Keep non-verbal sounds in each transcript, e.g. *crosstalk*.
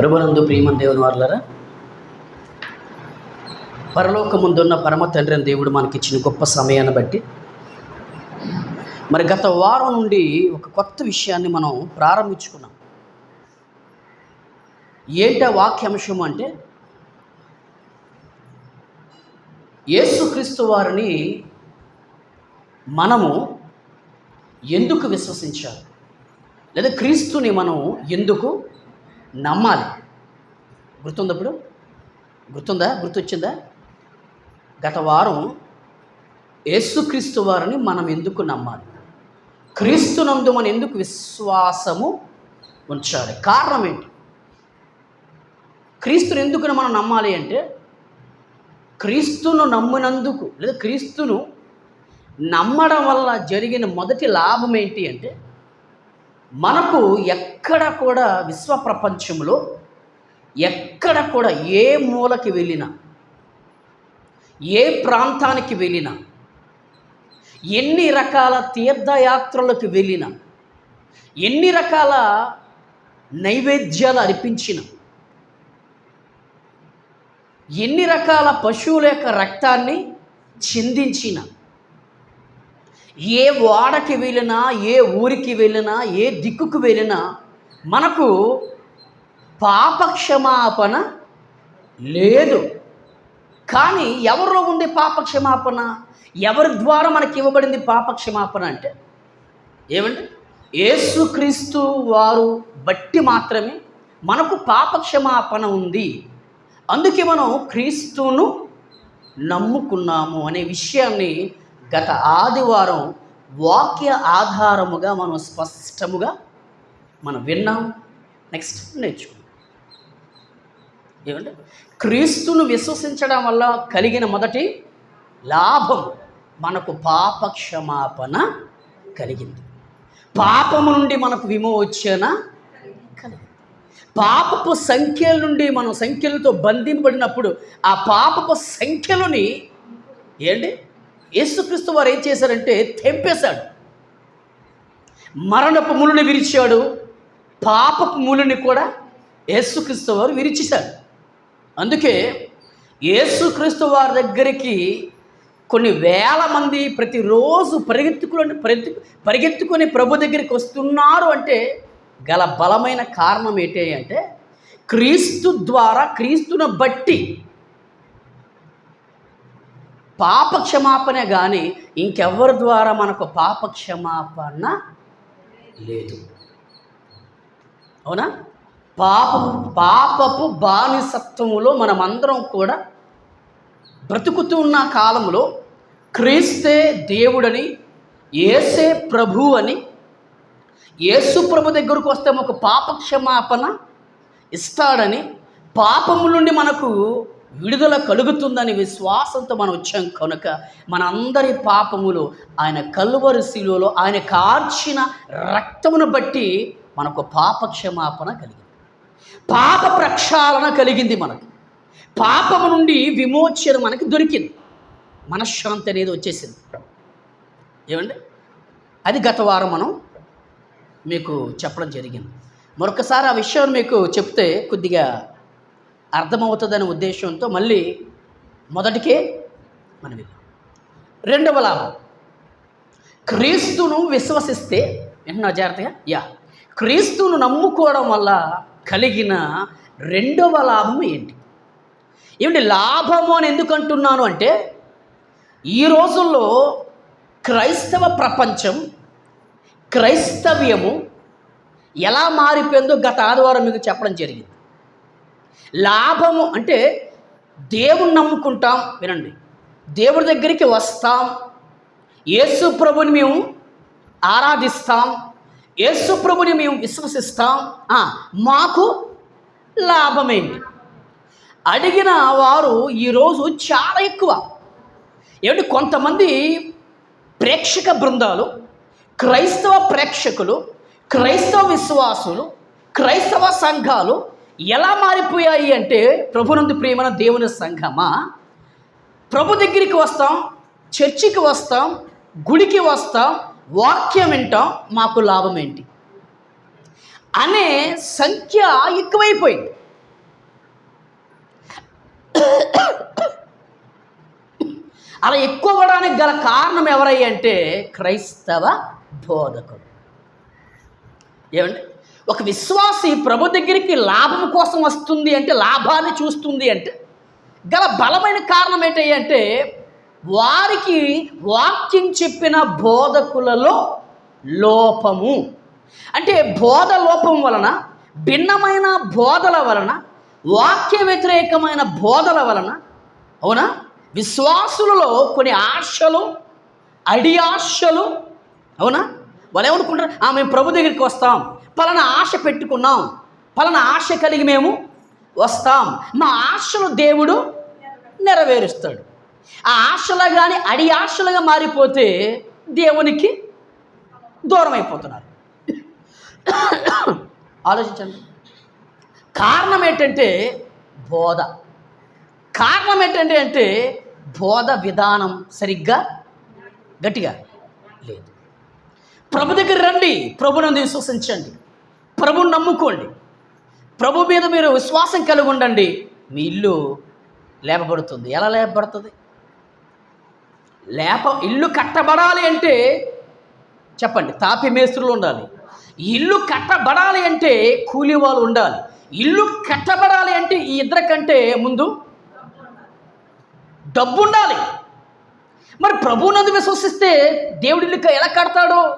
ప్రభునందు ప్రియమన్ దేవుని వారులరా పరలోకముందున్న పరమ తండ్రి అని దేవుడు మనకిచ్చిన గొప్ప సమయాన్ని బట్టి మరి గత వారం నుండి ఒక కొత్త విషయాన్ని మనం ప్రారంభించుకున్నాం. ఏంట వాక్యాంశం అంటే యేసుక్రీస్తు వారిని మనము ఎందుకు విశ్వసించాలి? లేదా క్రీస్తుని మనం ఎందుకు నమ్మాలి. గుర్తుందా ఇప్పుడు గుర్తుందా? గుర్తొచ్చిందా? గత వారం యేసుక్రీస్తు వారిని మనం ఎందుకు నమ్మాలి? క్రీస్తునందు మనం ఎందుకు విశ్వాసము ఉంచాలి? కారణం ఏంటి? క్రీస్తుని ఎందుకు మనం నమ్మాలి అంటే క్రీస్తును నమ్మినందుకు లేదా క్రీస్తును నమ్మడం వల్ల జరిగిన మొదటి లాభం ఏంటి అంటే మనకు ఎక్కడ కూడా విశ్వ ప్రపంచంలో ఎక్కడ కూడా ఏ మూలకి వెళ్ళినా ఏ ప్రాంతానికి వెళ్ళినా ఎన్ని రకాల తీర్థయాత్రలకు వెళ్ళినా ఎన్ని రకాల నైవేద్యాలు అర్పించిన ఎన్ని రకాల పశువుల యొక్క రక్తాన్ని చిందించిన ఏ వాడకి వెళ్ళినా ఏ ఊరికి వెళ్ళినా ఏ దిక్కుకు వెళ్ళినా మనకు పాపక్షమాపణ లేదు. కానీ ఎవరిలో ఉంది పాపక్షమాపణ? ఎవరి ద్వారా మనకి ఇవ్వబడింది పాపక్షమాపణ అంటే? ఏమంటే యేసుక్రీస్తు వారు బట్టి మాత్రమే మనకు పాపక్షమాపణ ఉంది. అందుకే మనం క్రీస్తును నమ్ముకున్నాము అనే విషయాన్ని గత ఆదివారం వాక్య ఆధారముగా మనం స్పష్టముగా మనం విన్నాం. నెక్స్ట్ నేర్చుకున్నాం ఏమంటే క్రీస్తును విశ్వసించడం వల్ల కలిగిన మొదటి లాభం మనకు పాప క్షమాపణ కలిగింది. పాపము నుండి మనకు విమోచన కలిగింది. పాపపు సంఖ్యల నుండి మనం సంఖ్యలతో బంధింపబడినప్పుడు ఆ పాపపు సంఖ్యలని ఏంటి? యేసుక్రీస్తు వారు ఏం చేశారంటే తెంపేశాడు. మరణపు ములుని విరిచాడు. పాపపు ములుని కూడా యేసుక్రీస్తు వారు విరిచేశాడు అందుకే యేసుక్రీస్తు వారి దగ్గరికి కొన్ని వేల మంది ప్రతిరోజు పరిగెత్తుకుని పరిగెత్తు పరిగెత్తుకొని ప్రభు దగ్గరికి వస్తున్నారు అంటే గల బలమైన కారణం ఏంటి అంటే క్రీస్తు ద్వారా క్రీస్తును బట్టి పాప క్షమాపణ కానీ ఇంకెవరి ద్వారా మనకు పాపక్షమాపణ లేదు? అవునా? పాపపు పాపపు బానిసత్వములో మనమందరం కూడా బ్రతుకుతున్న కాలంలో క్రీస్తే దేవుడని ఏసే ప్రభు అని యేసు ప్రభు దగ్గరకు వస్తే ఒక పాప క్షమాపణ ఇస్తాడని పాపము నుండి మనకు విడుదల కలుగుతుందని విశ్వాసంతో మనం వచ్చాం కనుక మనందరి పాపములు ఆయన కలువరి శిలువలో ఆయన కార్చిన రక్తమును బట్టి మనకు పాప క్షమాపణ కలిగింది. పాప ప్రక్షాళన కలిగింది మనకు. పాపము నుండి విమోచన మనకి దొరికింది. మనశ్శాంతి అనేది వచ్చేసింది. ఏమండి? అది గత వారం మనం మీకు చెప్పడం జరిగింది. మరొకసారి ఆ విషయం మీకు చెప్తే కొద్దిగా అర్థమవుతుందనే ఉద్దేశంతో మళ్ళీ మొదటికే మనం రెండవ లాభం. క్రీస్తును విశ్వసిస్తే వింటున్నా జాగ్రత్తగా? యా. క్రీస్తును నమ్ముకోవడం వల్ల కలిగిన రెండవ లాభం ఏంటి? ఏమిటి లాభము అని ఎందుకు అంటున్నాను అంటే ఈ రోజుల్లో క్రైస్తవ ప్రపంచం క్రైస్తవ్యము ఎలా మారిపోయిందో గత ఆదివారం మీకు చెప్పడం జరిగింది. లాభము అంటే దేవుని నమ్ముకుంటాం. వినండి. దేవుడి దగ్గరికి వస్తాం. యేసు ప్రభుని మేము ఆరాధిస్తాం. యేసు ప్రభుని మేము విశ్వసిస్తాం. మాకు లాభమేంటి అడిగిన వారు ఈరోజు చాలా ఎక్కువ. ఏమిటి కొంతమంది ప్రేక్షక బృందాలు క్రైస్తవ ప్రేక్షకులు క్రైస్తవ విశ్వాసులు క్రైస్తవ సంఘాలు ఎలా మారిపోయాయి అంటే ప్రభునందు ప్రేమన దేవుని సంఘమా? ప్రభు దగ్గరికి వస్తాం చర్చికి వస్తాం గుడికి వస్తాం వాక్యం వింటాం మాకు లాభం ఏంటి? అనే సంఖ్య ఎక్కువైపోయింది. అలా ఎక్కువ అవడానికి గల కారణం ఎవరై అంటే క్రైస్తవ బోధకుడు. ఏమండి? ఒక విశ్వాసి ప్రభు దగ్గరికి లాభం కోసం వస్తుంది అంటే లాభాన్ని చూస్తుంది అంటే గల బలమైన కారణం ఏంటయ్య అంటే వారికి వాక్యం చెప్పిన బోధకులలో లోపము. అంటే బోధ లోపం వలన భిన్నమైన బోధల వలన వాక్య వ్యతిరేకమైన బోధల వలన అవునా? విశ్వాసులలో కొన్ని ఆశలు అడి ఆశలు అవునా? వాళ్ళు ఏమనుకుంటారు? "ఆ, మేము ప్రభు దగ్గరికి వస్తాం. పలానా ఆశ పెట్టుకున్నాం. పలానా ఆశ కలిగి మేము వస్తాం. మా ఆశలు దేవుడు నెరవేరుస్తాడు. ఆ ఆశలు కానీ అడి ఆశలుగా మారిపోతే దేవునికి దూరం అయిపోతున్నారు. ఆలోచించండి. కారణం ఏంటంటే బోధ. కారణం ఏంటంటే అంటే బోధ విధానం సరిగ్గా గట్టిగా లేదు. ప్రభు దగ్గర రండి. ప్రభునందు విశ్వసించండి. ప్రభుని నమ్ముకోండి. ప్రభు మీద మీరు విశ్వాసం కలిగి ఉండండి. మీ ఇల్లు లేపబడుతుంది. ఎలా లేపబడుతుంది? లేప ఇల్లు కట్టబడాలి అంటే చెప్పండి తాపి మేస్త్రులు ఉండాలి. ఇల్లు కట్టబడాలి అంటే కూలి వాళ్ళు ఉండాలి. ఇల్లు కట్టబడాలి అంటే ఈ ఇద్దరి కంటే ముందు డబ్బు ఉండాలి. మరి ప్రభునందు విశ్వసిస్తే దేవుడి ఇల్లు ఎలా కడతాడు?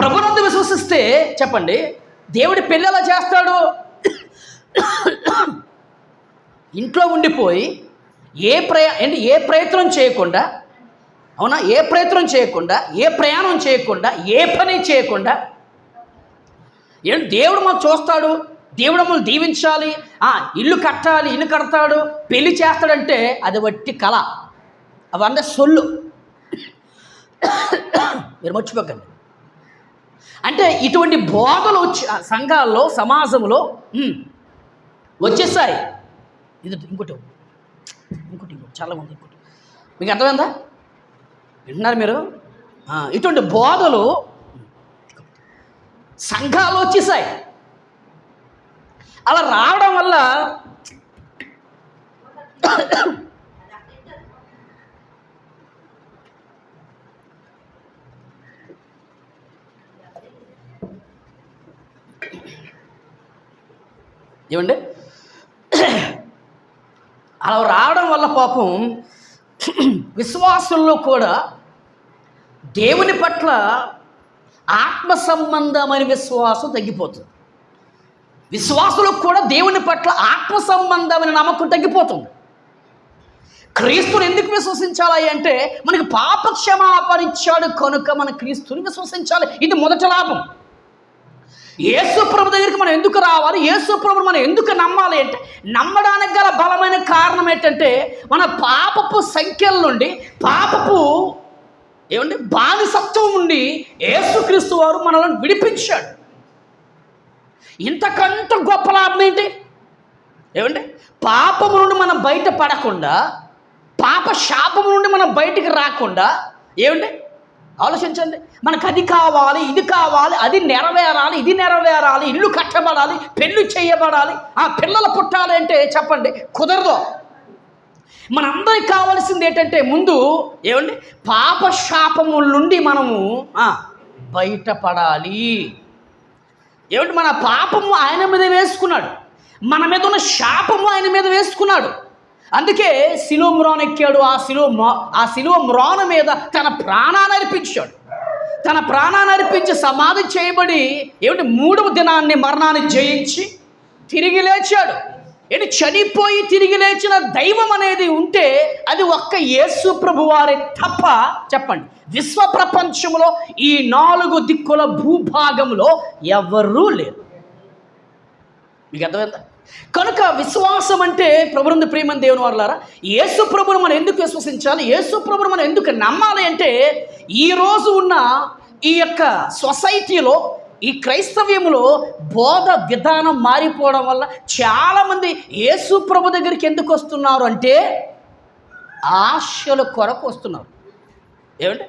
ప్రభునందు విశ్వసిస్తే చెప్పండి దేవుడి పెళ్ళి చేస్తాడు? ఇంట్లో ఉండిపోయి ఏ ప్రయా అంటే ఏ ప్రయత్నం చేయకుండా అవునా? ఏ ప్రయత్నం చేయకుండా ఏ ప్రయాణం చేయకుండా ఏ పని చేయకుండా ఏంటి దేవుడు మనం చూస్తాడు? దేవుడు మమ్మల్ని దీవించాలి. ఆ, ఇల్లు కట్టాలి ఇల్లు కడతాడు పెళ్ళి చేస్తాడంటే అది వట్టి కళ. అవన్నీ సొల్లు. మీరు మర్చిపోకండి. అంటే ఇటువంటి బోధలు వచ్చి సంఘాల్లో సమాజంలో వచ్చేసాయి. ఇది ఇంకోటి ఇంకోటి ఇంకోటి చాలా ఉంది ఇంకోటి. మీకు అర్థమైందా? వింటున్నారు మీరు? ఇటువంటి బోధలు సంఘాలు వచ్చేసాయి. అలా రావడం వల్ల ఏమండి? అలా రావడం వల్ల పాపం విశ్వాసుల్లో కూడా దేవుని పట్ల ఆత్మ సంబంధమైన విశ్వాసం తగ్గిపోతుంది. విశ్వాసులకు కూడా దేవుని పట్ల ఆత్మ సంబంధమైన నమ్మకం తగ్గిపోతుంది. క్రీస్తుని ఎందుకు విశ్వసించాలి అంటే మనకి పాప ఇచ్చాడు కనుక మన క్రీస్తుని విశ్వసించాలి. ఇది మొదటి లాభం. యేసు ప్రభు దగ్గరికి మనం ఎందుకు రావాలి? యేసు మనం ఎందుకు నమ్మాలి అంటే నమ్మడానికి గల బలమైన కారణం ఏంటంటే మన పాపపు సంఖ్యల నుండి పాపపు ఏమంటే బానిసత్వం నుండి యేసుక్రీస్తు వారు మనల్ని విడిపించాడు. ఇంతకంత గొప్ప లాభం ఏంటి? ఏమండి? పాపము నుండి మనం బయట పడకుండా పాప శాపము నుండి మనం బయటికి రాకుండా ఏమండి? ఆలోచించండి. మనకు అది కావాలి ఇది కావాలి అది నెరవేరాలి ఇది నెరవేరాలి ఇల్లు కట్టబడాలి పెళ్ళి చేయబడాలి. ఆ పిల్లలు పుట్టాలి అంటే చెప్పండి కుదరదు. మనందరికి కావాల్సింది ఏంటంటే ముందు ఏమండి? పాప శాపము నుండి మనము బయటపడాలి. ఏమిటి మన పాపము ఆయన మీద వేసుకున్నాడు. మన మీద ఉన్న శాపము ఆయన మీద వేసుకున్నాడు. అందుకే శిలువ మ్రాన్ ఎక్కాడు. ఆ శిలువ ఆ శిలువ మ్రాన్ మీద తన ప్రాణాన్ని అర్పించాడు. తన ప్రాణాన్ని అర్పించి సమాధి చేయబడి ఏమిటి? మూడవ దినాన్ని మరణాన్ని జయించి తిరిగి లేచాడు. ఏంటి చనిపోయి తిరిగి లేచిన దైవం అనేది ఉంటే అది ఒక్క యేసు ప్రభువారే తప్ప చెప్పండి. విశ్వ ప్రపంచంలో ఈ నాలుగు దిక్కుల భూభాగంలో ఎవరూ లేరు. మీకు అర్థమైందా? కనుక విశ్వాసం అంటే ప్రభునందు ప్రియమని దేవుని వాళ్ళారా యేసు ప్రభుని మనం ఎందుకు విశ్వసించాలి? యేసు ప్రభుని మనం ఎందుకు నమ్మాలి అంటే ఈరోజు ఉన్న ఈ యొక్క సొసైటీలో ఈ క్రైస్తవ్యములో బోధ విధానం మారిపోవడం వల్ల చాలామంది యేసు ప్రభు దగ్గరికి ఎందుకు వస్తున్నారు అంటే ఆశల కొరకు వస్తున్నారు. ఏమంటే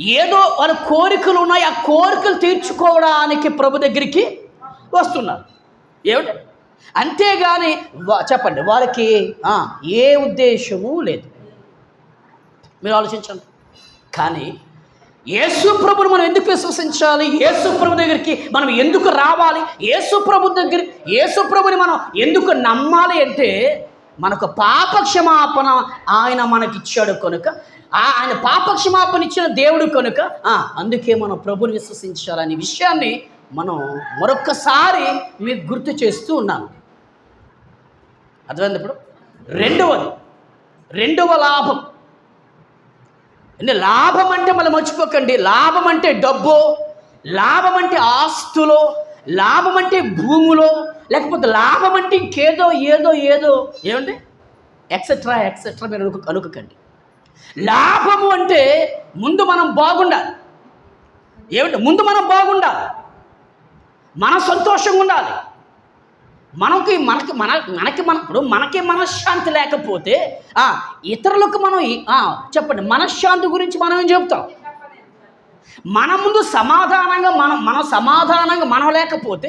ఏదో వాళ్ళ కోరికలు ఉన్నాయి ఆ కోరికలు తీర్చుకోవడానికి ప్రభు దగ్గరికి వస్తున్నారు. ఏమిటి అంతేగాని చెప్పండి వారికి ఆ, ఏ ఉద్దేశము లేదు. మీరు ఆలోచించండి. కానీ యేసు ప్రభుని మనం ఎందుకు విశ్వసించాలి? యేసు ప్రభు దగ్గరికి మనం ఎందుకు రావాలి? యేసు ప్రభు దగ్గర యేసు ప్రభుని మనం ఎందుకు నమ్మాలి అంటే మనకు పాప క్షమాపణ ఆయన మనకిచ్చాడు కనుక ఆయన పాప క్షమాపణ ఇచ్చిన దేవుడు కనుక ఆ, అందుకే మనం ప్రభుని విశ్వసించాలనే విషయాన్ని మనం మరొక్కసారి మీకు గుర్తు చేస్తూ ఉన్నాను. అర్థమైంది ఇప్పుడు? రెండవది రెండవ లాభం. అంటే లాభం అంటే మళ్ళీ మర్చిపోకండి. లాభం అంటే డబ్బు లాభం అంటే ఆస్తులో లాభం అంటే భూములో లేకపోతే లాభం అంటే ఇంకేదో ఏదో ఏదో ఏమండి? ఎక్సెట్రా ఎక్సెట్రా మీరు అనుకు అనుకోకండి. లాభము అంటే ముందు మనం బాగుండాలి. ఏమిటి ముందు మనం బాగుండాలి. మన సంతోషంగా ఉండాలి. మనకి మనకి మన మనకి మన ఇప్పుడు మనకి మనశ్శాంతి లేకపోతే ఇతరులకు మనం చెప్పండి. మనశ్శాంతి గురించి మనం ఏం చెప్తాం? మన ముందు సమాధానంగా మనం మనం సమాధానంగా మనం లేకపోతే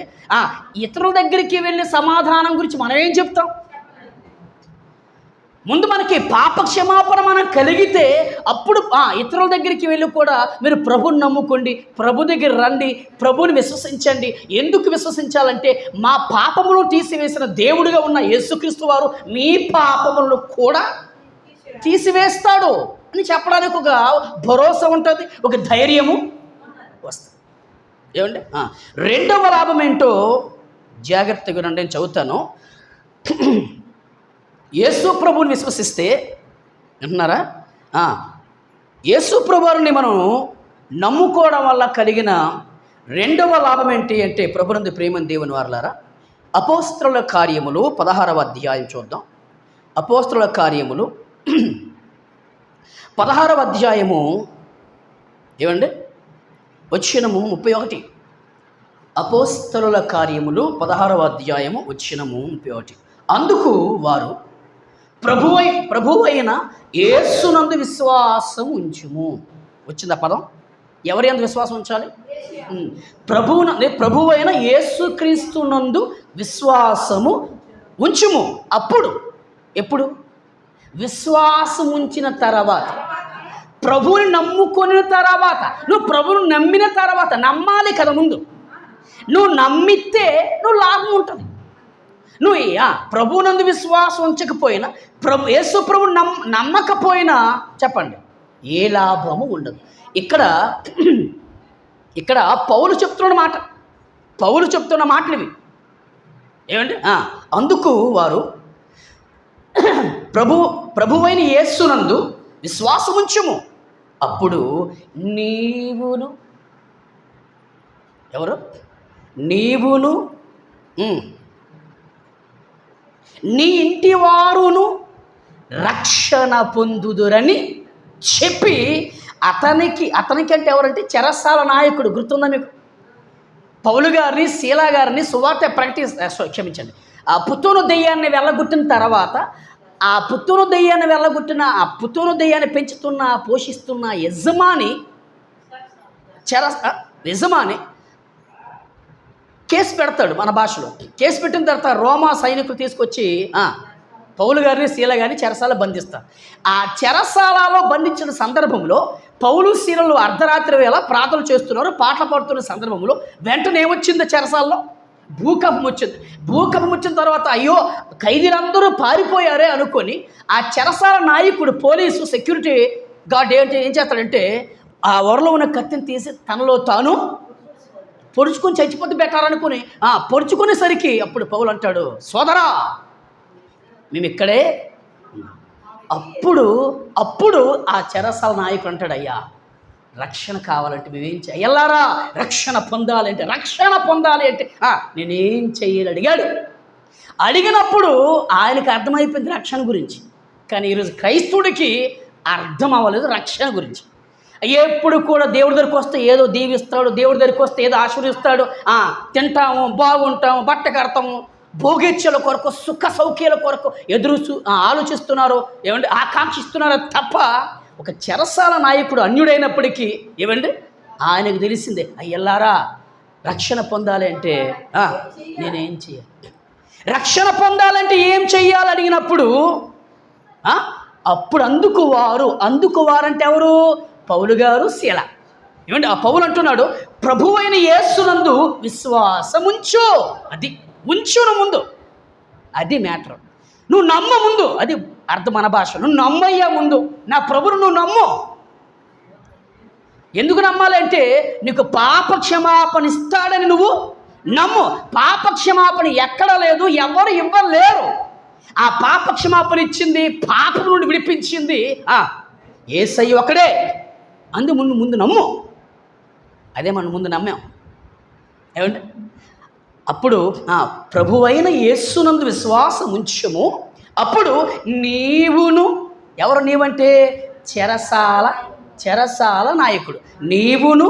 ఇతరుల దగ్గరికి వెళ్ళి సమాధానం గురించి మనం ఏం చెప్తాం? ముందు మనకి పాప క్షమాపణ మనం కలిగితే అప్పుడు ఆ, ఇతరుల దగ్గరికి వెళ్ళి కూడా మీరు ప్రభుని నమ్ముకోండి ప్రభు దగ్గర రండి ప్రభుని విశ్వసించండి. ఎందుకు విశ్వసించాలంటే మా పాపములు తీసివేసిన దేవుడిగా ఉన్న యేసుక్రీస్తు వారు మీ పాపములను కూడా తీసివేస్తాడు అని చెప్పడానికి ఒక భరోసా ఉంటుంది ఒక ధైర్యము వస్తుంది. ఏమండి? రెండవ లాభం ఏంటో జాగ్రత్తగా నేను చదువుతాను. యేసు ప్రభుని విశ్వసిస్తే వింటున్నారా? యేసు ప్రభుని మనం నమ్ముకోవడం వల్ల కలిగిన రెండవ లాభం ఏంటి అంటే ప్రభునందు ప్రేమని దేవుని వారలారా అపోస్త్రుల కార్యములు పదహారవ అధ్యాయం చూద్దాం. అపోస్త్రుల *clears throat* కార్యములు పదహారవ అధ్యాయము ఏమండి? వచ్చినము ముప్పై ఒకటి. అపోస్తలుల కార్యములు పదహారవ అధ్యాయము వచ్చినము ముప్పై ఒకటి. అందుకు వారు ప్రభువై ప్రభువైన యేసునందు విశ్వాసం ఉంచుము. వచ్చిందా పదం? ఎవరి అందు విశ్వాసం ఉంచాలి? ఉమ్. ప్రభువున ప్రభువైన యేసుక్రీస్తునందు విశ్వాసము ఉంచుము. అప్పుడు ఎప్పుడు? విశ్వాసం ఉంచిన తర్వాత. ప్రభువుని నమ్ముకున్న తర్వాత. నువ్వు ప్రభువుని నమ్మిన తర్వాత నమ్మాలి కదా ముందు. నువ్వు నమ్మితే నువ్వు లాభం ఉంటుంది. నువ్వు ఆ, ప్రభువునందు విశ్వాసం ఉంచకపోయినా ప్రభు యేసు ప్రభు నమ్ నమ్మకపోయినా చెప్పండి ఏ లాభము ఉండదు. ఇక్కడ ఇక్కడ పౌలు చెప్తున్న మాట పౌలు చెప్తున్న మాటలు ఇవి. ఏమండి? అందుకు వారు ప్రభు ప్రభువైన యేసునందు విశ్వాసం ఉంచుము అప్పుడు నీవును ఎవరు? నీవును నీ ఇంటి వారును రక్షణ పొందుదురని చెప్పి అతనికి అతనికి అంటే ఎవరంటే చెరసాల నాయకుడు గుర్తుందా మీకు? పౌలు గారిని శీలా గారిని సువార్త సో- క్షమించండి. ఆ పుత్తూరు దెయ్యాన్ని వెళ్ళగొట్టిన తర్వాత ఆ పుత్తూరు దెయ్యాన్ని వెళ్ళగొట్టిన ఆ పుత్తూరు దెయ్యాన్ని పెంచుతున్న పోషిస్తున్న యజమాని చెర యజమాని కేసు పెడతాడు మన భాషలో. కేసు పెట్టిన తర్వాత రోమా సైనికులు తీసుకొచ్చి పౌలు గారిని శీల గారిని చెరసాల బంధిస్తారు. ఆ చెరసాలలో బంధించిన సందర్భంలో పౌలు శీలలు అర్ధరాత్రి వేళ ప్రార్థనలు చేస్తున్నారు పాటలు పాడుతున్న సందర్భంలో వెంటనే ఏమొచ్చింది చెరసాలలో? భూకంపం వచ్చింది. భూకంపం వచ్చిన తర్వాత అయ్యో ఖైదీలందరూ పారిపోయారే అనుకొని ఆ చెరసాల నాయకుడు పోలీసు సెక్యూరిటీ గార్డ్ ఏంటి ఏం చేస్తాడంటే ఆ వరలో ఉన్న కత్తిని తీసి తనలో తాను పొడుచుకొని చచ్చిపోతే బెటర్ అనుకుని. ఆ పొడుచుకునేసరికి అప్పుడు పౌలు అంటాడు సోదరా మేము ఇక్కడే అప్పుడు అప్పుడు ఆ చెరసాల నాయకుడు అంటాడు అయ్యా రక్షణ కావాలంటే మేమేం చేయాలి? ఎల్లారా? రక్షణ పొందాలి అంటే రక్షణ పొందాలి అంటే "ఆ, నేనేం చెయ్యాలి అడిగాడు. అడిగినప్పుడు ఆయనకు అర్థమైపోయింది రక్షణ గురించి. కానీ ఈరోజు క్రైస్తవుడికి అర్థం అవ్వలేదు రక్షణ గురించి. ఎప్పుడు కూడా దేవుడి దగ్గరికి వస్తే ఏదో దీవిస్తాడు దేవుడి దగ్గరికి వస్తే ఏదో ఆశీర్వదిస్తాడు. ఆ, తింటాము బాగుంటాము బట్ట కడతాము భోగేచ్ఛల కొరకు సుఖ సౌఖ్యాల కొరకు ఎదురు చూ- ఆలోచిస్తున్నారు. ఏమండి? ఆకాంక్షిస్తున్నారు తప్ప ఒక చెరసాల నాయకుడు అన్యుడైనప్పటికీ ఏమండి? ఆయనకు తెలిసిందే అయ్యల్లారా రక్షణ పొందాలి అంటే నేనేం చేయాలి? రక్షణ పొందాలంటే ఏం చెయ్యాలి అడిగినప్పుడు అప్పుడు అందుకు వారు అందుకు వారంటే ఎవరు? పౌలు గారు శీల. ఏమంటే ఆ పౌలు అంటున్నాడు ప్రభువైన యేసునందు విశ్వాసం ఉంచు అది ఉంచును ముందు. అది మ్యాటర్. నువ్వు నమ్మ ముందు. అది అర్థం మన భాష. నువ్వు నమ్మయ్యా ముందు. నా ప్రభును నువ్వు నమ్ము. ఎందుకు నమ్మాలంటే నీకు పాప క్షమాపణ ఇస్తాడని నువ్వు నమ్ము. పాప క్షమాపణ ఎక్కడ లేదు ఎవరు ఇవ్వలేరు. ఆ పాప క్షమాపణ ఇచ్చింది పాపం నుండి విడిపించింది ఆ ఒకడే. అందు ముందు ముందు నమ్ము. అదే మనం ముందు నమ్మాం. ఏమంటే అప్పుడు ప్రభువైన యేసునందు విశ్వాసం ఉంచము. అప్పుడు నీవును ఎవరు నీవంటే? చెరసాల చెరసాల నాయకుడు. నీవును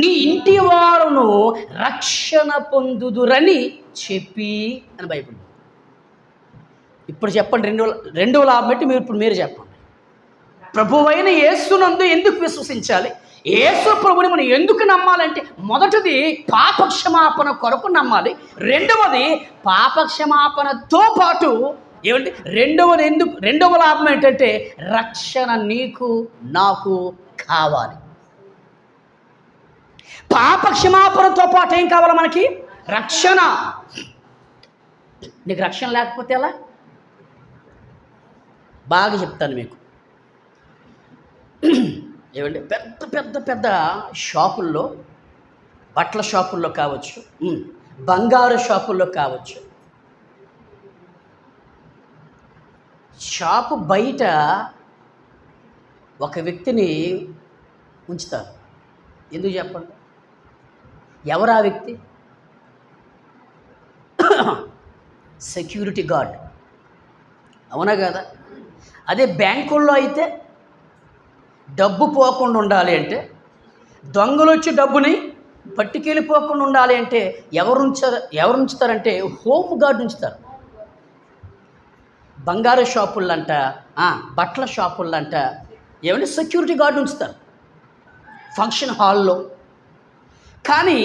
నీ ఇంటి వారును రక్షణ పొందుదురని చెప్పి అని భయపడు ఇప్పుడు చెప్పండి రెండు రెండవ లాభం బట్టి మీరు ఇప్పుడు మీరు చెప్పండి. ప్రభువైన యేసునందు ఎందుకు విశ్వసించాలి? యేసు ప్రభుని మనం ఎందుకు నమ్మాలంటే మొదటిది పాపక్షమాపణ కొరకు నమ్మాలి. రెండవది పాపక్షమాపణతో పాటు ఏమంటే రెండవది ఎందుకు రెండవ లాభం ఏంటంటే రక్షణ నీకు నాకు కావాలి. పాపక్షమాపణతో పాటు ఏం కావాలి మనకి? రక్షణ. నీకు రక్షణ లేకపోతే ఎలా? బాగా చెప్తాను మీకు. ఏమంటే పెద్ద పెద్ద పెద్ద షాపుల్లో బట్టల షాపుల్లో కావచ్చు బంగారు షాపుల్లో కావచ్చు. షాపు బయట ఒక వ్యక్తిని ఉంచుతారు. ఎందుకు చెప్పండి? ఎవరు ఆ వ్యక్తి? Security guard. అవునా కదా? అదే బ్యాంకుల్లో అయితే డబ్బు పోకుండా ఉండాలి అంటే దొంగలు వచ్చి డబ్బుని పట్టుకెళ్ళిపోకుండా ఉండాలి అంటే ఎవరు ఉంచారు ఎవరు ఉంచుతారంటే హోమ్ గార్డ్ ఉంచుతారు. బంగారు షాపులంట బట్టల షాపులంట ఏమంటే సెక్యూరిటీ గార్డ్ ఉంచుతారు. ఫంక్షన్ హాల్లో. కానీ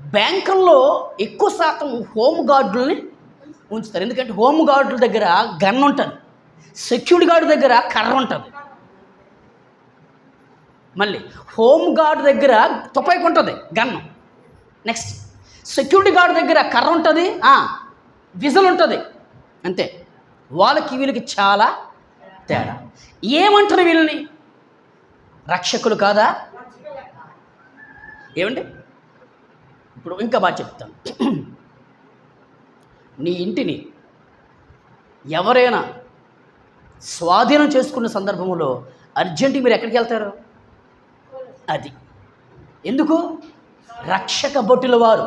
బ్యాంకుల్లో ఎక్కువ శాతం హోమ్ గార్డుల్ని ఉంచుతారు. ఎందుకంటే హోమ్ గార్డుల దగ్గర గన్ ఉంటుంది సెక్యూరిటీ గార్డు దగ్గర కర్ర ఉంటుంది. మళ్ళీ హోమ్ గార్డ్ దగ్గర తుపాయికి ఉంటుంది గన్ను. నెక్స్ట్ సెక్యూరిటీ గార్డ్ దగ్గర కర్ర ఉంటుంది విజల్ ఉంటుంది. అంతే. వాళ్ళకి వీళ్ళకి చాలా తేడా. ఏమంటారు వీళ్ళని? రక్షకులు కాదా? ఏమండి? ఇప్పుడు ఇంకా బాగా చెప్తాను. *clears throat* నీ ఇంటిని ఎవరైనా స్వాధీనం చేసుకున్న సందర్భంలో అర్జెంటుగా మీరు ఎక్కడికి వెళ్తారు? అది. ఎందుకు? రక్షక భటుల వారు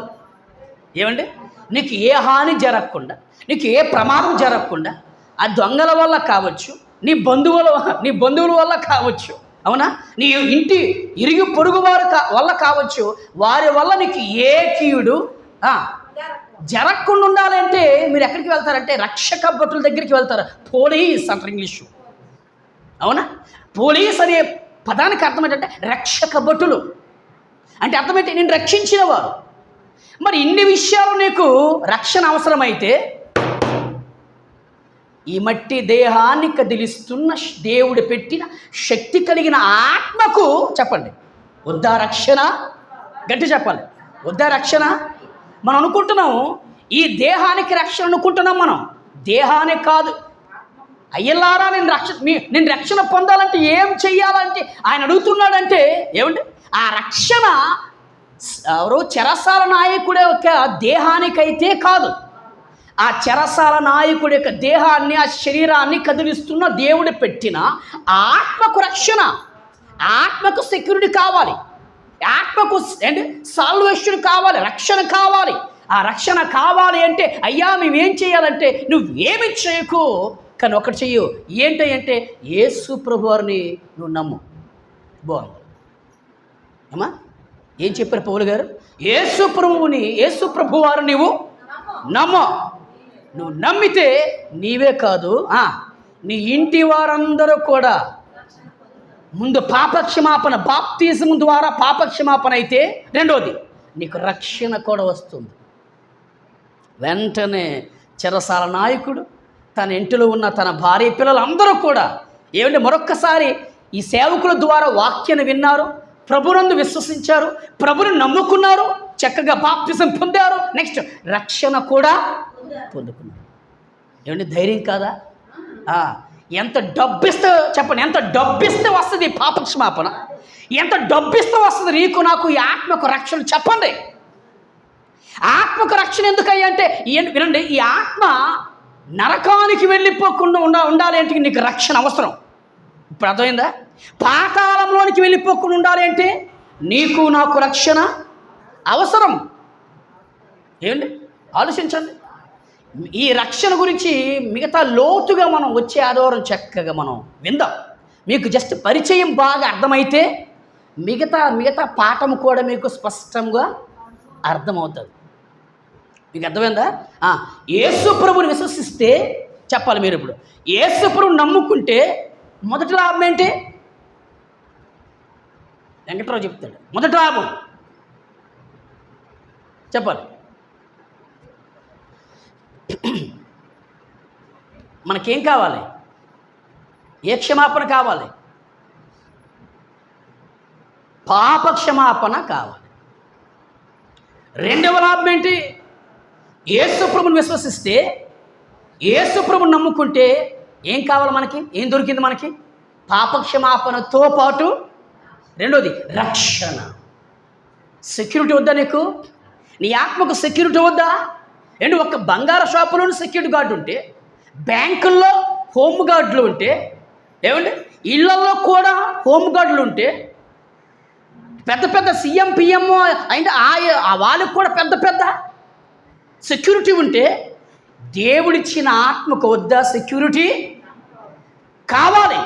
ఏమండి? నీకు ఏ హాని జరగకుండా నీకు ఏ ప్రమాదం జరగకుండా ఆ దొంగల వల్ల కావచ్చు నీ బంధువుల నీ బంధువుల వల్ల కావచ్చు అవునా? నీ ఇంటి ఇరిగి పొరుగు వారు కా వల్ల కావచ్చు వారి వల్ల నీకు ఏ కీయుడు జరగకుండా ఉండాలంటే మీరు ఎక్కడికి వెళ్తారంటే రక్షక భటుల దగ్గరికి వెళ్తారు. పోలీస్ అంటారు ఇంగ్లీషు. అవునా? పోలీస్ అనే పదానికి అర్థం ఏంటంటే రక్షక భటులు అంటే అర్థమైతే నేను రక్షించినవారు. మరి ఇన్ని విషయాలు నీకు రక్షణ అవసరమైతే ఈ మట్టి దేహాన్ని కదిలిస్తున్న దేవుడు పెట్టిన శక్తి కలిగిన ఆత్మకు చెప్పండి. వద్దా రక్షణ? గట్టి చెప్పాలి. వద్దా రక్షణ? మనం అనుకుంటున్నాం ఈ దేహానికి రక్షణ అనుకుంటున్నాం మనం. దేహానికి కాదు అయ్యలారా నేను రక్షణ నేను రక్షణ పొందాలంటే ఏం చెయ్యాలంటే ఆయన అడుగుతున్నాడంటే ఏమంటే ఆ రక్షణ ఎవరు చెరసాల నాయకుడే యొక్క దేహానికైతే కాదు. ఆ చెరసాల నాయకుడి యొక్క దేహాన్ని ఆ శరీరాన్ని కదిలిస్తున్న దేవుడు పెట్టిన ఆత్మకు రక్షణ ఆత్మకు సెక్యూరిటీ కావాలి. ఆత్మకు ఏంటి? సాల్వేషన్ కావాలి రక్షణ కావాలి. ఆ రక్షణ కావాలి అంటే అయ్యా మేమేం చేయాలంటే నువ్వేమి చేయకు కానీ ఒకటి చెయ్యు. ఏంటి అంటే యేసు ప్రభు వారిని నువ్వు నమ్ము. బాగుంది. అమ్మా ఏం చెప్పారు పౌలు గారు? యేసు ప్రభువుని యేసు ప్రభు వారు నీవు నమ్ము. నువ్వు నమ్మితే నీవే కాదు నీ ఇంటి వారందరూ కూడా. ముందు పాపక్షమాపణ బాప్తిజం ద్వారా పాపక్షమాపణ అయితే రెండోది నీకు రక్షణ కూడా వస్తుంది. వెంటనే చెరసాల నాయకుడు తన ఇంటిలో ఉన్న తన భార్య పిల్లలందరూ కూడా ఏమంటే మరొక్కసారి ఈ సేవకుల ద్వారా వాక్యాన్ని విన్నారు ప్రభునందు విశ్వసించారు ప్రభుని నమ్ముకున్నారు చక్కగా బాప్తిసం పొందారు నెక్స్ట్ రక్షణ కూడా పొందుకున్నారు. ఏమండి ధైర్యం కాదా? ఎంత డబ్బిస్తే చెప్పండి ఎంత డబ్బిస్తే వస్తుంది ఈ పాపక్షమాపణ? ఎంత డబ్బిస్తే వస్తుంది నీకు నాకు ఈ ఆత్మకు రక్షణ చెప్పండి. ఆత్మకు రక్షణ ఎందుకయ్యా అంటే వినండి ఈ ఆత్మ నరకానికి వెళ్ళిపోకుండా ఉండ ఉండాలి అంటే నీకు రక్షణ అవసరం. ఇప్పుడు అర్థమైందా? పాతాళంలోనికి వెళ్ళిపోకుండా ఉండాలి అంటే నీకు నాకు రక్షణ అవసరం. ఏంటి ఆలోచించండి. ఈ రక్షణ గురించి మిగతా లోతుగా మనం వచ్చే ఆదివారం చక్కగా మనం విందాం. మీకు జస్ట్ పరిచయం బాగా అర్థమైతే మిగతా మిగతా పాఠం కూడా మీకు స్పష్టంగా అర్థమవుతుంది. మీకు అర్థమైందా? ఆ, యేసు ప్రభుని విశ్వసిస్తే చెప్పాలి మీరు ఇప్పుడు. యేసు ప్రభుని నమ్ముకుంటే మొదటి లాభం ఏంటి? వెంకట్రావు చెప్తాడు. మొదటి లాభం. చెప్పాలి. మనకేం కావాలి? ఏ క్షమాపణ కావాలి? పాప క్షమాపణ కావాలి. రెండవ లాభం ఏంటి? ఏసుప్రభుని విశ్వసిస్తే ఏసుప్రభుని నమ్ముకుంటే ఏం కావాలి మనకి? ఏం దొరికింది మనకి? పాప క్షమాపణతో పాటు రెండోది రక్షణ. సెక్యూరిటీ వద్దా నీకు? నీ ఆత్మకు సెక్యూరిటీ వద్దా? ఏంటి ఒక బంగారు షాపులోని సెక్యూరిటీ గార్డు ఉంటే బ్యాంకుల్లో హోమ్ గార్డులు ఉంటే ఏమండి? ఇళ్ళలో కూడా హోమ్ గార్డులు ఉంటే పెద్ద పెద్ద సీఎం పిఎం అంటే ఆ ఆ వాళ్ళకి కూడా పెద్ద పెద్ద సెక్యూరిటీ ఉంటే దేవుడిచ్చిన ఆత్మకు వద్ద సెక్యూరిటీ? కావాలి.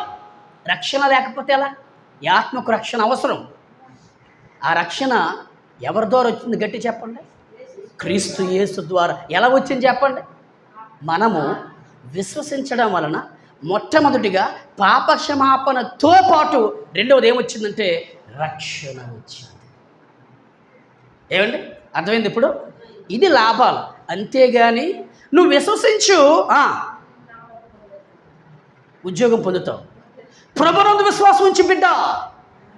రక్షణ లేకపోతే ఎలా? ఈ ఆత్మకు రక్షణ అవసరం. ఆ రక్షణ ఎవరి ద్వారా వచ్చింది గట్టి చెప్పండి? క్రీస్తు యేసు ద్వారా. ఎలా వచ్చింది చెప్పండి? మనము విశ్వసించడం వలన మొట్టమొదటిగా పాపక్షమాపణతో పాటు రెండవది ఏమొచ్చిందంటే రక్షణ వచ్చింది. ఏమండి? అర్థమైంది ఇప్పుడు? ఇది లాభాలు. అంతేగాని నువ్వు విశ్వసించు ఉద్యోగం పొందుతావు. ప్రభునందు విశ్వాసం ఉంచి బిడ్డ.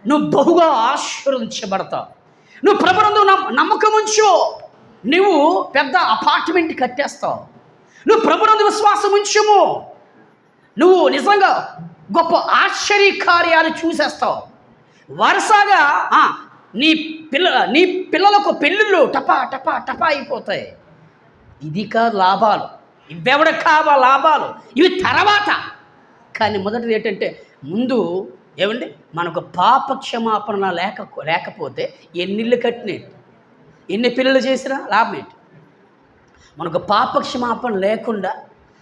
నువ్వు బహుగా ఆశీర్వదించబడతావు. నువ్వు ప్రభునందు నమ్మకం ఉంచు. నువ్వు పెద్ద అపార్ట్మెంట్ కట్టేస్తావు. నువ్వు ప్రభునందు విశ్వాసం ఉంచుము. నువ్వు నిజంగా గొప్ప ఆశ్చర్య కార్యాలు చూసేస్తావు. వరుసగా నీ పిల్ల నీ పిల్లలకు పెళ్ళిళ్ళు టపా టపా టపా అయిపోతాయి. ఇది కాదు లాభాలు. ఇవెవడ కావా లాభాలు? ఇవి తర్వాత. కానీ మొదటిది ఏంటంటే ముందు ఏమండి? మనకు పాప క్షమాపణ లేక లేకపోతే ఎన్నిళ్ళు ఇల్లు కట్టినట్టు ఎన్ని పిల్లలు చేసినా లాభం ఏంటి? మనకు పాప క్షమాపణ లేకుండా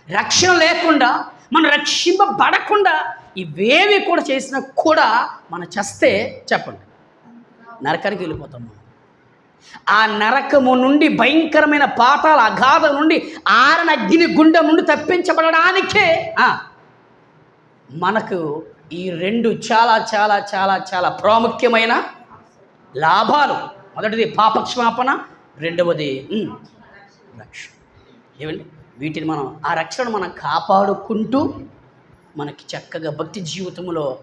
రక్షణ లేకుండా మనం రక్షింపబడకుండా ఇవేవి కూడా చేసినా కూడా మనం చస్తే చెప్పండి. నరకానికి వెళ్ళిపోతాం మనం. ఆ నరకము నుండి భయంకరమైన పాతాల అగాధం నుండి ఆరణ అగ్ని గుండం నుండి తప్పించబడడానికే మనకు ఈ రెండు చాలా చాలా చాలా చాలా ప్రాముఖ్యమైన లాభాలు. మొదటిది పాపక్షమాపణ రెండవది రక్షణ. ఏమండి? వీటిని మనం ఆ రక్షణ మనం కాపాడుకుంటూ మనకి చక్కగా భక్తి జీవితంలో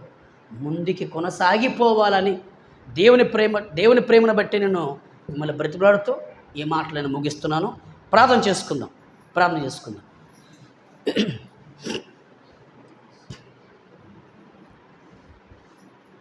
ముందుకి కొనసాగిపోవాలని దేవుని ప్రేమ దేవుని ప్రేమను బట్టి నేను మిమ్మల్ని బ్రతిలాడుతూ ఈ మాటలను ముగిస్తున్నాను. ప్రార్థన చేసుకుందాం. ప్రార్థన చేసుకుందాం.